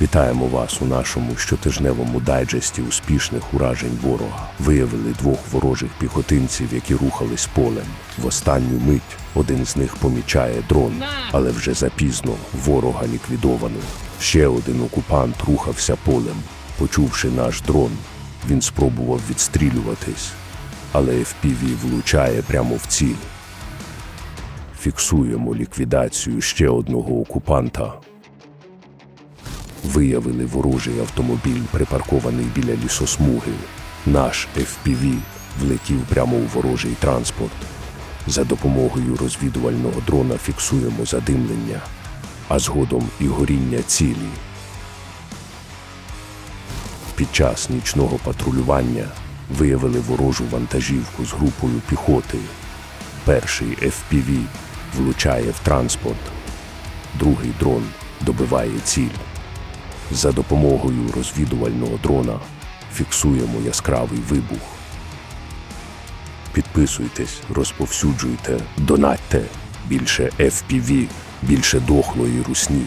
Вітаємо вас у нашому щотижневому дайджесті успішних уражень ворога. Виявили двох ворожих піхотинців, які рухались полем. В останню мить один з них помічає дрон, але вже запізно ворога ліквідовано. Ще один окупант рухався полем. Почувши наш дрон, він спробував відстрілюватись, але FPV влучає прямо в ціль. Фіксуємо ліквідацію ще одного окупанта. Виявили ворожий автомобіль, припаркований біля лісосмуги. Наш FPV влетів прямо у ворожий транспорт. За допомогою розвідувального дрона фіксуємо задимлення, а згодом і горіння цілі. Під час нічного патрулювання виявили ворожу вантажівку з групою піхоти. Перший FPV влучає в транспорт, другий дрон добиває ціль. За допомогою розвідувального дрона фіксуємо яскравий вибух. Підписуйтесь, розповсюджуйте, донатьте. Більше FPV, більше дохлої русні.